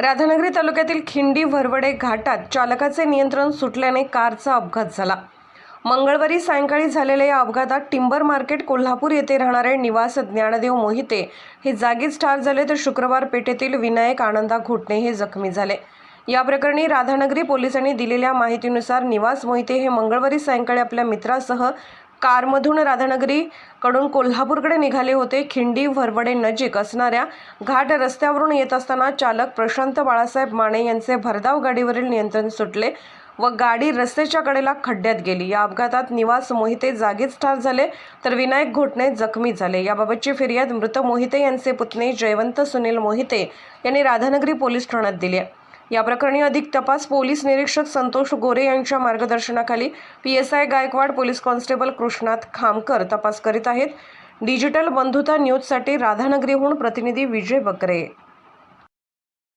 राधानगरी तालुक्यातील खिंडी भरवडे घाटात चालकाचे नियंत्रण सुटल्याने कारचा अपघात झाला. मंगळवारी सायंकाळी झालेल्या या अपघातात टिंबर मार्केट कोल्हापूर येथे राहणारे निवास ज्ञानदेव मोहिते हे जागीच ठार झाले तर शुक्रवार पेठेतील विनायक आनंदा घोटणे हे जखमी झाले. या प्रकरणी राधानगरी पोलिसांनी दिलेल्या माहितीनुसार निवास मोहिते हे मंगळवारी सायंकाळी आपल्या मित्रासह कारमधून राधानगरीकडून कोल्हापूरकडे निघाले होते. खिंडी भरवडे नजीक असणाऱ्या घाट रस्त्यावरून येत असताना चालक प्रशांत बाळासाहेब माने यांचे भरधाव गाडीवरील नियंत्रण सुटले व गाडी रस्त्याच्या कडेला खड्ड्यात गेली. या अपघातात निवास मोहिते जागीच ठार झाले तर विनायक घोटणे जखमी झाले. याबाबतची फिर्याद मृत मोहिते यांचे पुतणे जयवंत सुनील मोहिते यांनी राधानगरी पोलीस ठाण्यात दिली आहे. या प्रकरणी अधिक तपास पोलीस निरीक्षक संतोष गोरे यांच्या मार्गदर्शनाखाली P S I Gaikwad police constable Krishnat Khamkar तपास करीत आहेत. डिजिटल बंधुता न्यूजसाठी राधानगरीहून प्रतिनिधी विजय बकरे.